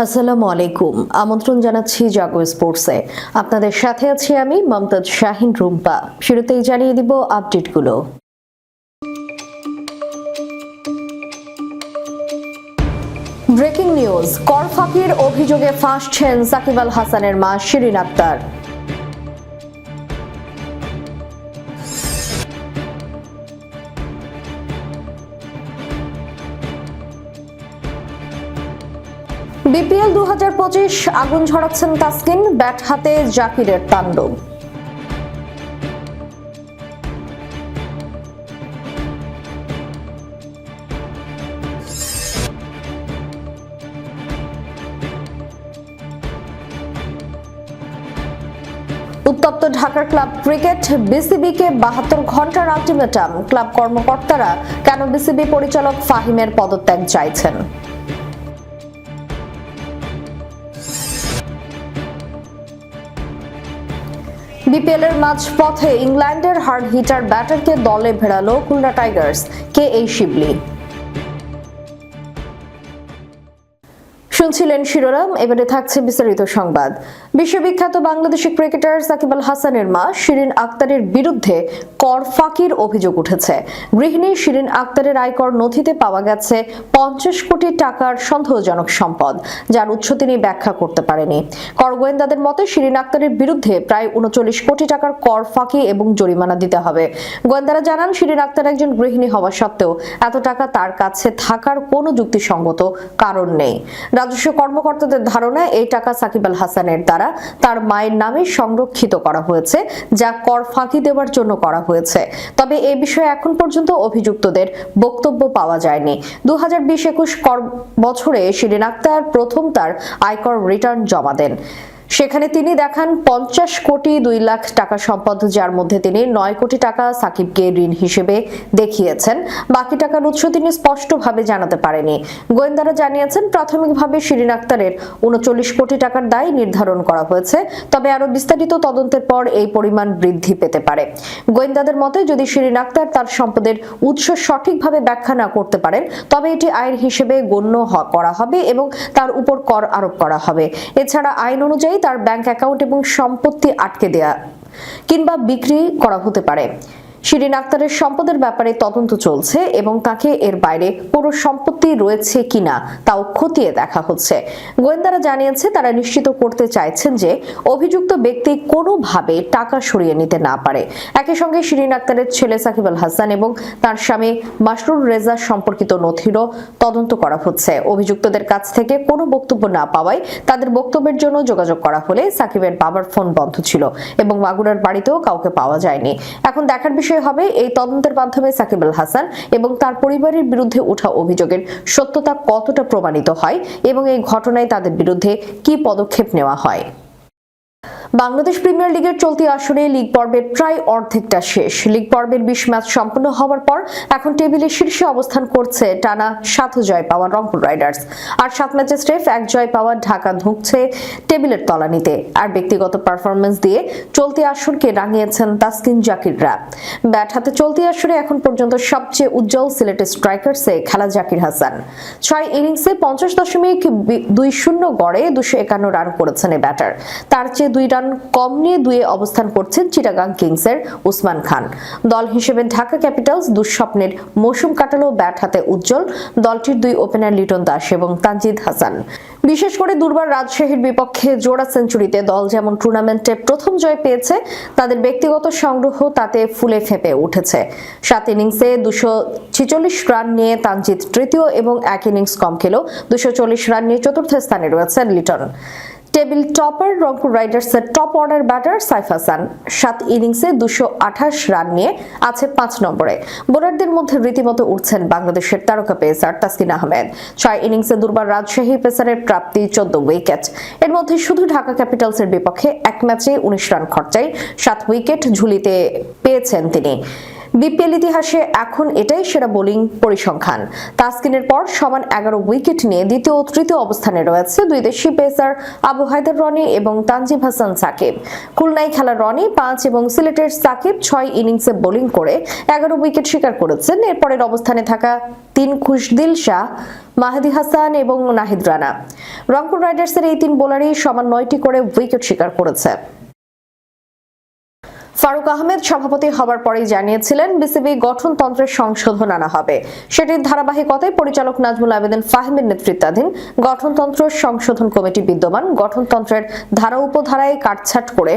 আসসালামু আলাইকুম। আমন্ত্রণ জানাচ্ছি জাগো স্পোর্টসে। আপনাদের সাথে আছি আমি মমতাজ শাহিন রুম্পা। শুরুতেই জানিয়ে দিব আপডেটগুলো। ব্রেকিং নিউজ, কর ফাঁকির অভিযোগে ফাঁসছেন সাকিব আল হাসানের মা শিরিন আক্তার। বিপিএল দু হাজার পঁচিশ আগুন ঝরাচ্ছেন তাসকিন, ব্যাট হাতে জাকিরের তাণ্ডব। উত্তপ্ত ঢাকার ক্লাব ক্রিকেট, বিসিবিকে বাহাত্তর ঘণ্টার আলটিমেটাম। ক্লাব কর্মকর্তারা কেন বিসিবি পরিচালক ফাহিমের পদত্যাগ চাইছেন? বিপিএল এর মাঝ পথে ইংল্যান্ডের হার্ড হিটার ব্যাটারকে দলে ভেড়ালো খুলনা টাইগার্স, কে এই শিবলি। শুনছিলেন শিরোনাম, এবারে থাকছে বিস্তারিত সংবাদ। বিশ্ববিখ্যাত বাংলাদেশি ক্রিকেটার সাকিব আল হাসানের মা শিরিন আক্তারের বিরুদ্ধে কর ফাঁকির অভিযোগ উঠেছে। গৃহিণী শিরিন আক্তারের আয়কর নথিতে পাওয়া গেছে পঞ্চাশ কোটি টাকার সন্দেহজনক সম্পদ, যার উৎস তিনি ব্যাখ্যা করতে পারেনি। কর গোয়েন্দাদের মতে শিরিন আক্তারের বিরুদ্ধে প্রায় উনচল্লিশ কোটি টাকার কর ফাঁকি এবং জরিমানা দিতে হবে। গোয়েন্দারা জানান, শিরিন আক্তার একজন গৃহিণী হওয়া সত্ত্বেও এত টাকা তার কাছে থাকার কোনো যুক্তিসঙ্গত কারণ নেই। রাজস্ব কর্মকর্তাদের ধারণা, এই টাকা সাকিব আল হাসানের দ্বারা তার মায়ের নামে সংরক্ষিত করা হয়েছে, যা কর ফাঁকি দেওয়ার জন্য করা হয়েছে। তবে এ বিষয়ে এখন পর্যন্ত অভিযুক্তদের বক্তব্য পাওয়া যায়নি। দু হাজার বিশ একুশ কর বছরে শিরিন আক্তার প্রথম তার আয়কর রিটার্ন জমা দেন। সেখানে তিনি দেখান পঞ্চাশ কোটি দুই লাখ টাকা সম্পদ, যার মধ্যে তিনি নয় কোটি টাকা সাকিবকে ঋণ হিসেবে দেখিয়েছেন। বাকি টাকার উৎস তিনি স্পষ্টভাবে জানাতে পারেনি। গোয়েন্দারা জানিয়েছেন, প্রাথমিকভাবে শিরিন আক্তারের উনচল্লিশ কোটি টাকার দায় নির্ধারণ করা হয়েছে, তবে আরও বিস্তারিত তদন্তের পর এই পরিমাণ বৃদ্ধি পেতে পারে। গোয়েন্দাদের মতে, যদি শিরিন আক্তার তার সম্পদের উৎস সঠিকভাবে ব্যাখ্যা না করতে পারেন, তবে এটি আয়ের হিসেবে গণ্য করা হবে এবং তার উপর কর আরোপ করা হবে। এছাড়া আইন অনুযায়ী তার ব্যাংক অ্যাকাউন্ট এবং সম্পত্তি আটকে দেয়া কিংবা বিক্রি করা হতে পারে। শিরিন আক্তারের সম্পদের ব্যাপারে তদন্ত চলছে এবং তাকে এর বাইরে পুরো সম্পত্তি রয়েছে কিনা তাও খতিয়ে দেখা হচ্ছে। গোয়েন্দারা জানিয়েছে, তারা নিশ্চিত করতে চাইছেন যে অভিযুক্ত ব্যক্তি কোনোভাবে টাকা সরিয়ে নিতে না পারে। একই সঙ্গে শিরিন আক্তারের ছেলে সাকিব আল হাসান এবং তার স্বামী মাসরুর রেজা সম্পর্কিত নথিরও তদন্ত করা হচ্ছে। অভিযুক্তদের কাছ থেকে কোনো বক্তব্য না পাওয়ায় তাদের বক্তব্যের জন্য যোগাযোগ করা হলে সাকিবের বাবার ফোন বন্ধ ছিল এবং মাগুরার বাড়িতেও কাউকে পাওয়া যায়নি। এখন দেখার বিষয় হবে এই তদন্তের মাধ্যমে সাকিব আল হাসান এবং তার পরিবারের বিরুদ্ধে ওঠা অভিযোগের সত্যতা কতটা প্রমাণিত হয় এবং এই ঘটনায় তাদের বিরুদ্ধে কি পদক্ষেপ নেওয়া হয়? বাংলাদেশ প্রিমিয়ার লিগের চলতি আসরে লিগ পর্বের প্রায় অর্ধেকটা শেষ। লিগ পর্বের বিশ ম্যাচ সম্পন্ন হওয়ার পর এখন টেবিলে শীর্ষে অবস্থান করছে টানা সাত জয় পাওয়া রংপুর রাইডার্স। আর সাত ম্যাচে স্ট্রেফ এক জয় পাওয়া ঢাকা ধুঁকছে টেবিলের তলানিতে। আর ব্যক্তিগত পারফরমেন্স দিয়ে চলতি আসরকে রাঙিয়েছেন তাসকিন জাকিররা। ব্যাট হাতে চলতি আসরে এখন পর্যন্ত সবচেয়ে উজ্জ্বল সিলেটের স্ট্রাইকার্সে খেলা জাকির হাসান। ছয় ইনিংসে পঞ্চাশ দশমিক দুই শূন্য গড়ে দুশো একান্ন রান করেছেন এই ব্যাটার। তার চেয়ে দুই রান কম নিয়ে দুয়ে অবস্থান করছেন চিটাগাং কিংসের উসমান খান। দল হিসেবে ঢাকা ক্যাপিটালস দুঃস্বপ্নের মৌসুম কাটালো ব্যাট হাতে উজ্জ্বল, দলটির দুই ওপেনার লিটন দাস এবং তানজিদ হাসান। বিশেষ করে দুর্বার রাজশাহীর বিপক্ষে জোড়া সেঞ্চুরিতে দল যেমন টুর্নামেন্টে প্রথম জয় পেয়েছে, তাদের ব্যক্তিগত সংগ্রহ তাতে ফুলে ফেঁপে উঠেছে। সাত ইনিংসে দুশো ছিচল্লিশ রান নিয়ে তানজিদ তৃতীয় এবং এক ইনিংস কম খেলেও দুশো চল্লিশ রান নিয়ে চতুর্থ স্থানে রয়েছেন লিটন। টেবিল টপার, রংপুর রাইডার্সের top order batter Saif Hasan. সাত ইনিংসে দুশো আঠাশ রান নিয়ে আছে পাঁচ নম্বরে। বোলারদের মধ্যে রীতিমতো উঠছেন বাংলাদেশের তারকা পেসার তাসকিন আহমেদ। ছয় ইনিংসে দুর্বার রাজশাহী পেসারের প্রাপ্তি চোদ্দ উইকেট। এর মধ্যে শুধু ঢাকা ক্যাপিটালসের বিপক্ষে এক ম্যাচে উনিশ রান খরচায় সাত উইকেট ঝুলিতে পেয়েছেন তিনি। বিপিএল ইতিহাসে এখন এটাই সেরা বোলিং পরিসংখ্যান। তাসকিনের পর সমান এগারো উইকেট নিয়ে দ্বিতীয় ও তৃতীয় অবস্থানে রয়েছে দুই দেশি পেসার আবু হায়দার রনি এবং তানজিব হাসান সাকিব। খুলনায় খেলা রনি পাঁচ এবং সিলেটের সাকিব ছয় ইনিংসে বোলিং করে এগারো উইকেট শিকার করেছেন। এরপরের অবস্থানে থাকা তিন খুশদিল শাহ, মাহাদি হাসান এবং নাহিদ রানা। রংপুর রাইডার্সের এই তিন বোলারই সমান নয়টি করে উইকেট শিকার করেছে। ফারুক আহমেদ সভাপতি হবার পরেই জানিয়েছিলেন, বিসিবি গঠনতন্ত্রের সংশোধন আনা হবে। সেটির ধারাবাহিকতায় পরিচালক নাজমুল আবেদিন ফাহিমের নেতৃত্বাধীন গঠনতন্ত্র সংশোধন কমিটি বিদ্যমান। গঠনতন্ত্রের ধারা উপধারায় কাটছাট করে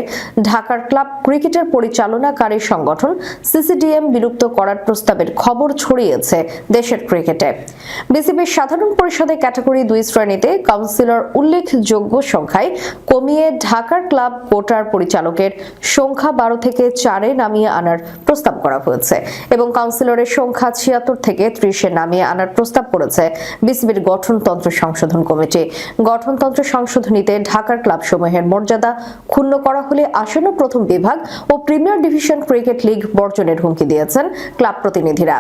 ঢাকার ক্লাব ক্রিকেটের পরিচালনাকারী সংগঠন সিসিডিএম বিলুপ্ত করার প্রস্তাবের খবর ছড়িয়েছে দেশের ক্রিকেটে। বিসিবির সাধারণ পরিষদে ক্যাটাগরি দুই শ্রেণীতে কাউন্সিলর উল্লেখযোগ্য সংখ্যায় কমিয়ে ঢাকার ক্লাব কোটার পরিচালকের সংখ্যা বারো থেকে চারে নামিয়ে আনার প্রস্তাব করা হয়েছে এবং কাউন্সিলরের সংখ্যা ছিয়াত্তর থেকে ত্রিশে নামিয়ে আনার প্রস্তাব করেছে বিসিবির গঠনতন্ত্র সংশোধন কমিটি। গঠনতন্ত্র সংশোধনীতে ঢাকার ক্লাবসমূহের মর্যাদা ক্ষুণ্ণ করা হলে আসন্ন প্রথম বিভাগ ও প্রিমিয়ার ডিভিশন ক্রিকেট লিগ বর্জনের হুমকি দিয়েছেন ক্লাব প্রতিনিধিরা।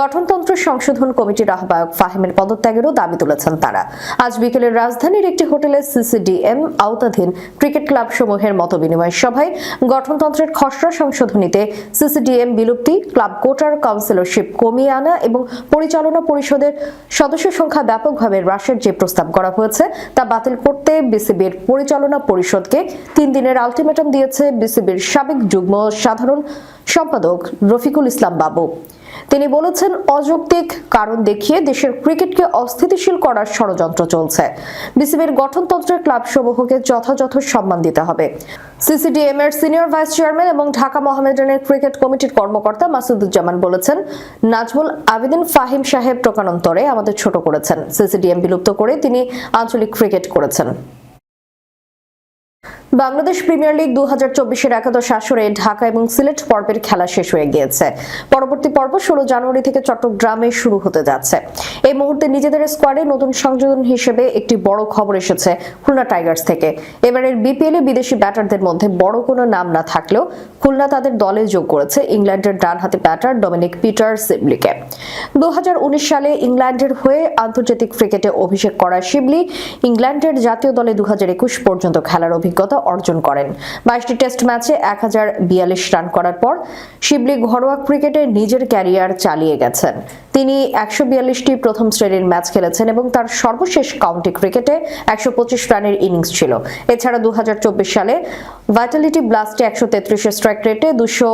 গঠনতন্ত্র সংশোধন কমিটির আহ্বায়ক ফাহিমের পদত্যাগেরও দাবি তুলেছেন তারা। আজ বিকেলে রাজধানীর একটি হোটেলে সিসিডিএম আওতাধীন ক্রিকেট ক্লাব সমূহের মত বিনিময় সভায় গঠনতন্ত্রের খসড়া সংশোধনীতে সিসিডিএম বিলুপ্তি, ক্লাব কোটার কাউন্সিলরশিপ কমিয়ে আনা এবং পরিচালনা পরিষদের সদস্য সংখ্যা ব্যাপকভাবে হ্রাসের যে প্রস্তাব করা হয়েছে, তা বাতিল করতে বিসিবির পরিচালনা পরিষদকে তিন দিনের আলটিমেটাম দিয়েছে বিসিবির সাবেক যুগ্ম সাধারণ সম্পাদক রফিকুল ইসলাম বাবু। তিনি বলেছেন, অযৌক্তিক কারণ দেখিয়ে দেশের ক্রিকেটকে অস্থিতিশীল করার ষড়যন্ত্র চলছে। বিসিবির গঠনতন্ত্রের ক্লাব সমূহকে যথাযথ সম্মান দিতে হবে। সিসিডিএম এর সিনিয়র ভাইস চেয়ারম্যান এবং ঢাকা মোহামেডানের ক্রিকেট কমিটির কর্মকর্তা মাসুদুজ্জামান বলেছেন, নাজমুল আবেদিন ফাহিম সাহেব প্রকারান্তরে আমাদের ছোট করেছেন। সিসিডিএম বিলুপ্ত করে তিনি আঞ্চলিক ক্রিকেট করেছেন। বাংলাদেশ প্রিমিয়ার লিগ দু হাজার চব্বিশের একাদশ আসরে ঢাকা এবং সিলেট পর্বের খেলা শেষ হয়ে গিয়েছে। পরবর্তী পর্ব ষোলো জানুয়ারি থেকে চট্টগ্রামে শুরু হতে যাচ্ছে। এই মুহূর্তে নিজেদের স্কোয়াডে নতুন সংযোজন হিসেবে একটি বড় খবর এসেছে খুলনা টাইগার্স থেকে। এবারের বিপিএল এ বিদেশি ব্যাটারদের মধ্যে বড় কোনো নাম না থাকলেও খুলনা তাদের দলে যোগ করেছে ইংল্যান্ডের ডানহাতি ব্যাটার ডমিনিক পিটার সিবলিকে। দু সালে ইংল্যান্ডের হয়ে আন্তর্জাতিক ক্রিকেটে অভিষেক করা শিবলি ইংল্যান্ডের জাতীয় দলে দু হাজার একুশ পর্যন্ত খেলার অভিজ্ঞতা অর্জন করেন। বাইশটি টেস্ট ম্যাচে এক হাজার বিয়াল্লিশ রান করার পর শিবলি ঘরোয়া ক্রিকেটে নিজের ক্যারিয়ার চালিয়ে গেছেন। তিনি একশো বিয়াল্লিশটি প্রথম শ্রেণির ম্যাচ খেলেছেন এবং তার সর্বশেষ কাউন্টি ক্রিকেটে একশো পঁচিশ রানের ইনিংস ছিল। এছাড়া দু হাজার চব্বিশ সালে ভাইটালিটি ব্লাস্টে একশো তেত্রিশে স্ট্রাইক রেটে দুশো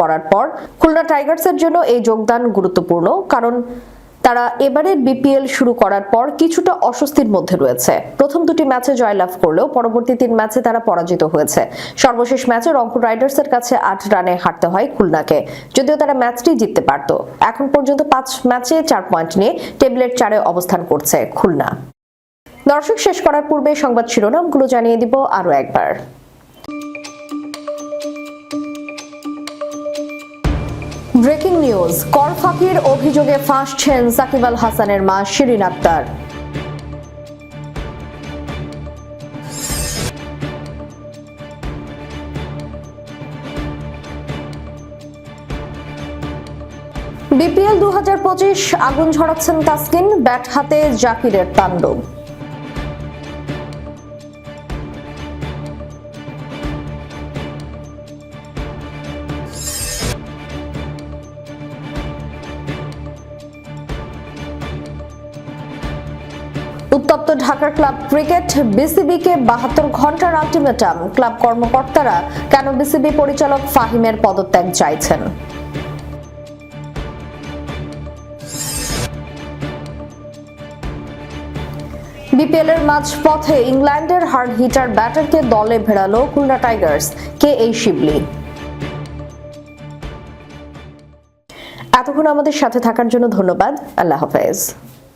করার পর খুলনা টাইগার্সের জন্য এই যোগদান গুরুত্বপূর্ণ, কারণ তারা এবারে বিপিএল শুরু করার পর কিছুটা অস্বস্তির মধ্যে রয়েছে। প্রথম দুটি ম্যাচে জয়লাভ করলেও পরবর্তী তিন ম্যাচে তারা পরাজিত হয়েছে। সর্বশেষ ম্যাচে রংপুর রাইডার্সের কাছে আট রানে হারতে হয় খুলনাকে। যদিও তারা ম্যাচটি জিততে পারত। এখন পর্যন্ত পাঁচ ম্যাচে চার পয়েন্ট নিয়ে টেবিলের চারে অবস্থান করছে খুলনা। দর্শক, শেষ করার পূর্বে সংবাদ শিরোনামগুলো জানিয়ে দিব আরও একবার। ব্রেকিং নিউজ, কর ফাঁকির অভিযোগে ফাঁসছেন সাকিব আল হাসানের মা শিরিন আক্তার। বিপিএল দু হাজার পঁচিশ, আগুন ঝরাচ্ছেন তাসকিন, ব্যাট হাতে জাকিরের তাণ্ডব। উত্তপ্ত ঢাকার ক্লাব ক্রিকেট বিসিবিকে বাহাত্তর ঘণ্টার আলটিমেটাম। ক্লাব কর্মকর্তারা কেন বিসিবি পরিচালক ফাহিমের পদত্যাগ চাইছেন? বিপিএল এর মাঝপথে ইংল্যান্ডের হার্ড হিটার ব্যাটারকে দলে ভেড়ালো খুলনা টাইগার্স। কে এই শিবলি? এতক্ষণ আমাদের সাথে থাকার জন্য ধন্যবাদ। আল্লাহ হাফেজ।